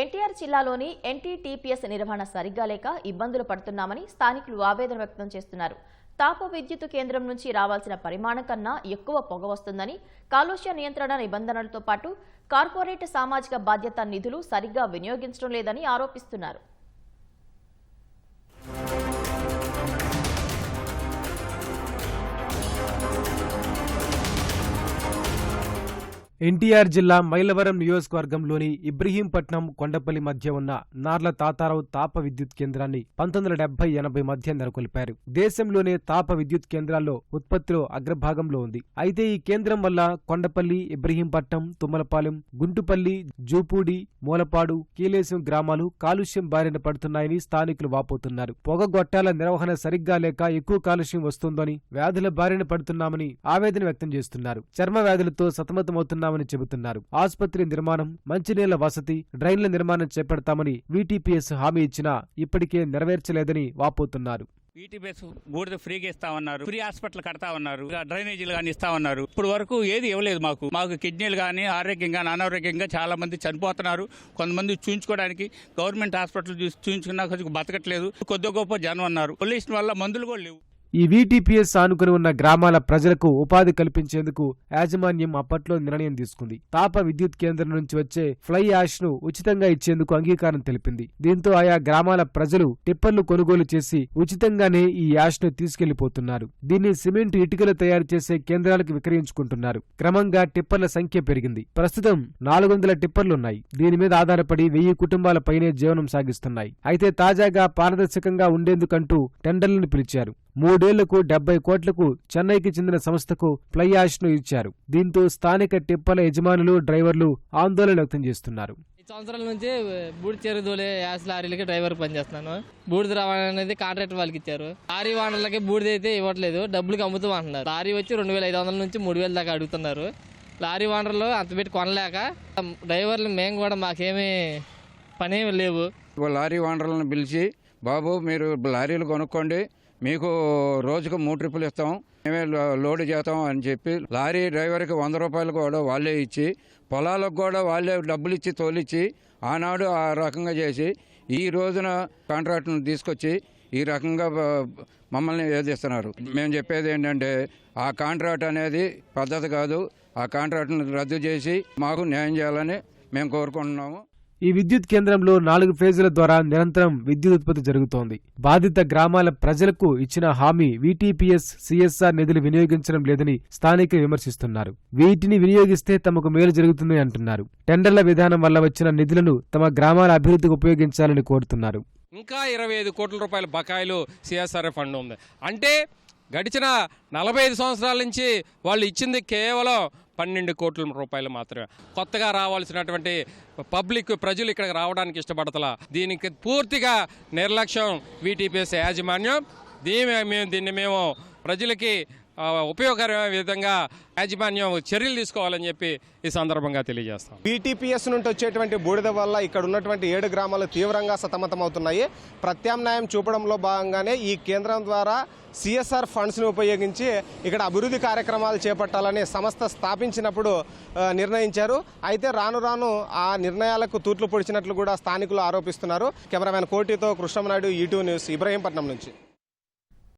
ఎన్టీఆర్ జిల్లాలోని ఎన్టీటీపీఎస్ నిర్వహణ సరిగ్గా లేక ఇబ్బందులు పడుతున్నామని స్థానికులు ఆవేదన వ్యక్తం చేస్తున్నారు. తాప విద్యుత్ కేంద్రం నుంచి రావాల్సిన పరిమాణం కన్నా ఎక్కువ పొగ వస్తుందని కాలుష్య నియంత్రణ నిబంధనలతో పాటు కార్పొరేట్ సామాజిక బాధ్యత నిధులు సరిగ్గా వినియోగించడం లేదని ఆరోపిస్తున్నారు. ఎన్టీఆర్ జిల్లా మైలవరం నియోజకవర్గంలోని ఇబ్రహీంపట్నం కొండపల్లి మధ్య ఉన్న నార్ల తాతారావు తాప విద్యుత్ కేంద్రాన్ని పంతొమ్మిది వందల డెబ్బై ఎనభై మధ్య నెలకొల్పారు. దేశంలోనే తాప విద్యుత్ కేంద్రాల్లో ఉత్పత్తిలో అగ్రభాగంలో ఉంది. అయితే ఈ కేంద్రం వల్ల కొండపల్లి ఇబ్రహీంపట్నం తుమ్మలపాలెం గుంటుపల్లి జూపూడి మూలపాడు కీలేశం గ్రామాలు కాలుష్యం బారిన పడుతున్నాయని స్థానికులు వాపోతున్నారు. పొగ గొట్టాల నిర్వహణ సరిగ్గా లేక ఎక్కువ కాలుష్యం వస్తుందని వ్యాధుల బారిన పడుతున్నామని ఆవేదన వ్యక్తం చేస్తున్నారు. చర్మ వ్యాధులతో సతమతమవుతున్న సతమతమవుతున్నామని చెబుతున్నారు. ఆసుపత్రి నిర్మాణం మంచినీళ్ళ వసతి డ్రైన్ల నిర్మాణం చేపడతామని వీటీపీఎస్ హామీ ఇచ్చినా ఇప్పటికే నెరవేర్చలేదని వాపోతున్నారు. ఈటీపీఎస్ బూడిద ఫ్రీగా ఇస్తా ఉన్నారు ఫ్రీ హాస్పిటల్ కడతా ఉన్నారు డ్రైనేజీలు కానీ ఇస్తా ఉన్నారు. ఇప్పుడు వరకు ఏది ఇవ్వలేదు మాకు. మాకు కిడ్నీలు కానీ ఆరోగ్యంగా అనారోగ్యంగా చాలా మంది చనిపోతున్నారు. కొంతమంది చూయించుకోవడానికి గవర్నమెంట్ హాస్పిటల్ చూసి చూయించుకున్నా కొంచెం బతకట్లేదు. కొద్ది గొప్ప జనం అన్నారు పొల్యూషన్ వల్ల మందులు కూడా లేవు. ఈ వీటీపీఎస్ ఆనుకుని ఉన్న గ్రామాల ప్రజలకు ఉపాధి కల్పించేందుకు యాజమాన్యం అప్పట్లో నిర్ణయం తీసుకుంది. తాప విద్యుత్ కేంద్రం నుంచి వచ్చే ఫ్లై యాష్ను ఉచితంగా ఇచ్చేందుకు అంగీకారం తెలిపింది. దీంతో ఆయా గ్రామాల ప్రజలు టిప్పర్లు కొనుగోలు చేసి ఉచితంగానే ఈ యాష్ను తీసుకెళ్ళిపోతున్నారు. దీన్ని సిమెంట్ ఇటుకలు తయారు చేసే కేంద్రాలకు విక్రయించుకుంటున్నారు. క్రమంగా టిప్పర్ల సంఖ్య పెరిగింది. ప్రస్తుతం నాలుగు వందల టిప్పర్లున్నాయి. దీని మీద ఆధారపడి వెయ్యి కుటుంబాల పైనే జీవనం సాగిస్తున్నాయి. అయితే తాజాగా పారదర్శకంగా ఉండేందుకంటూ టెండర్లను పిలిచారు. మూడేళ్ళకు డెబ్బై కోట్లకు చెన్నైకి చెందిన సంస్థకు ఫ్లై ను ఇచ్చారు. దీంతో స్థానిక టిప్పల యజమానులు డ్రైవర్లు ఆందోళన వ్యక్తం చేస్తున్నారు. ఈ సంవత్సరాల నుంచి బూడి చెరుదోలే యాస్ లారీలకి డ్రైవర్ పనిచేస్తున్నాను. బూడిద రవాణా అనేది కాంట్రాక్ట్ వాళ్ళకి ఇచ్చారు. లారీ వానర్లకి బూడిద అయితే ఇవ్వట్లేదు డబ్బులకి అమ్ముతూ అంటున్నారు లారీ వచ్చి రెండు వేల ఐదు వందల నుంచి మూడు వేల దాకా అడుగుతున్నారు. లారీ వానర్లు అంత పెట్టి కొనలేక డ్రైవర్లు మేము కూడా మాకేమీ పనేమి లేవు. ఓ లారీ ఓనర్లను పిలిచి బాబు మీరు లారీలు కొనుక్కోండి మీకు రోజుకు మూడు ట్రిప్పులు ఇస్తాం. మేమే లో- లోడ్ చేస్తాం అని చెప్పి లారీ డ్రైవర్కి వంద రూపాయలు కూడా వాళ్ళే ఇచ్చి పొలాలకు కూడా వాళ్ళే డబ్బులు ఇచ్చి తోలిచ్చి ఆనాడు ఆ రకంగా చేసి ఈ రోజున కాంట్రాక్ట్ను తీసుకొచ్చి ఈ రకంగా మమ్మల్ని వేధిస్తున్నారు. మేము చెప్పేది ఏంటంటే ఆ కాంట్రాక్ట్ అనేది పద్ధతి కాదు. ఆ కాంట్రాక్ట్ను రద్దు చేసి మాకు న్యాయం చేయాలని మేము కోరుకుంటున్నాము. ఈ విద్యుత్ కేంద్రంలో నాలుగు ఫేజుల ద్వారా నిరంతరం విద్యుత్ ఉత్పత్తి జరుగుతోంది. బాధిత గ్రామాల ప్రజలకు ఇచ్చిన హామీ వీటీపీఎస్ సిఎస్ఆర్ నిధులు వినియోగించడం లేదని స్థానికులు విమర్శిస్తున్నారు. వీటిని వినియోగిస్తే తమకు మేలు జరుగుతుందని అంటున్నారు. టెండర్ల విధానం వల్ల వచ్చిన నిధులను తమ గ్రామాల అభివృద్ధికి ఉపయోగించాలని కోరుతున్నారు. ఇంకా ఇరవై ఐదు కోట్ల రూపాయల బకాయిలు సిఎస్ఆర్ ఫండ్ ఉంది. అంటే గడిచిన నలభై ఐదు సంవత్సరాల నుంచి వాళ్ళు ఇచ్చింది కేవలం పన్నెండు కోట్ల రూపాయలు మాత్రమే. కొత్తగా రావాల్సినటువంటి పబ్లిక్ ప్రజలు ఇక్కడికి రావడానికి ఇష్టపడతలా. దీనికి పూర్తిగా నిర్లక్ష్యం వీటీపీఎస్ యాజమాన్యం. దీని మేము దీన్ని మేము ప్రజలకి ఉపయోగకరమైన విధంగా యాజమాన్యం చర్యలు తీసుకోవాలని చెప్పి ఈ సందర్భంగా తెలియజేస్తాం. బీటీపీఎస్ నుండి వచ్చేటువంటి బూడిద వల్ల ఇక్కడ ఉన్నటువంటి ఏడు గ్రామాలు తీవ్రంగా సతమతమవుతున్నాయి. ప్రత్యామ్నాయం చూపడంలో భాగంగానే ఈ కేంద్రం ద్వారా సిఎస్ఆర్ ఫండ్స్ను ఉపయోగించి ఇక్కడ అభివృద్ధి కార్యక్రమాలు చేపట్టాలని సంస్థ స్థాపించినప్పుడు నిర్ణయించారు. అయితే రాను రాను ఆ నిర్ణయాలకు తూట్లు పొడిచినట్లు కూడా స్థానికులు ఆరోపిస్తున్నారు. కెమెరామెన్ కోటితో కృష్ణమనాయుడు e ఈటూ న్యూస్ ఇబ్రహీంపట్నం నుంచి.